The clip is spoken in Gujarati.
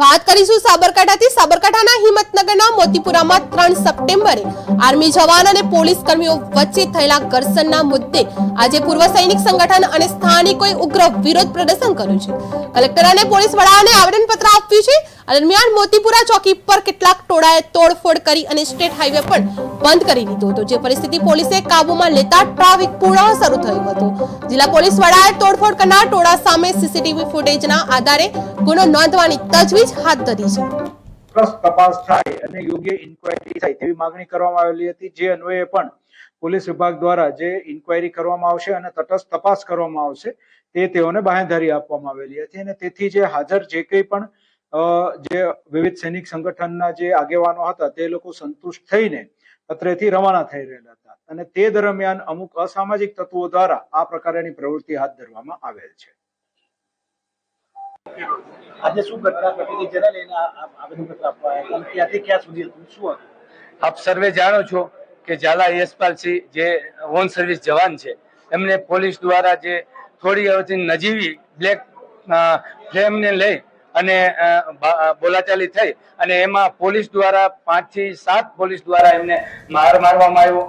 વાત કરીશું સાબરકાંઠાથી. સાબરકાંઠાના હિંમતનગરના મોતીપુરામાં ત્રણ સપ્ટેમ્બરે આર્મી જવાન અને પોલીસ કર્મીઓ વચ્ચે થયેલા ઘર્ષણના મુદ્દે આજે પૂર્વ સૈનિક સંગઠન અને સ્થાનિકોએ ઉગ્ર વિરોધ પ્રદર્શન કર્યું છે. કલેક્ટર અને પોલીસ વડાને આવેદનપત્ર આપ્યું દરમિયાન મોતીપુરા ચોકી પર કેટલાક ટોળાએ તોડફોડ કરી અને સ્ટેટ હાઈવે પણ બંધ કરી દીધો હતો, જે પરિસ્થિતિ પોલીસે કાબુમાં લેતા ટ્રાફિક પુનઃ શરૂ થયું હતું. જિલ્લા પોલીસ વડાએ તોડફોડ કરનાર ટોળા સામે સીસીટીવી ફૂટેજના આધારે ગુનો નોંધવાની તજવીજ હાથ ધરી છે. તપાસ થાય અને યોગ્ય ઇન્ક્વાયરી થાય તેવી માંગણી કરવામાં આવેલી હતી. જે અન્વયે પણ પોલીસ વિભાગ દ્વારા જે ઇન્ક્વાયરી કરવામાં આવશે અને તટસ્થ તપાસ કરવામાં આવશે, તે તેઓને બાંહેધરી આપવામાં આવેલી હતી અને તેથી જે હાજર જે કંઈ પણ જે વિવિધ સૈનિક સંગઠનના જે આગેવાનો હતા તે લોકો સંતુષ્ટ થઈને અત્રેથી રવાના થઈ રહેલા હતા. અને તે દરમિયાન અમુક અસામાજિક તત્વો દ્વારા આ પ્રકારની પ્રવૃત્તિ હાથ ધરવામાં આવેલ છે. આજે શું ઘટના ઘટી હતી? જેને લઈને આવેદન પત્ર આપવા આવ્યા ત્યાંથી ક્યાં સુધી હતું? શું હતું? આપ સર્વે જાણો છો કે ઝાલા યશપાલસિંહ જે ઓન સર્વિસ જવાન છે એમને પોલીસ દ્વારા જે થોડી અવધિ નજીવી બ્લેક ફ્લેમને લઈ અને બોલાચાલી થઈ અને એમાં પોલીસ દ્વારા પાંચથી સાત પોલીસ દ્વારા એમને માર મારવામાં આવ્યો.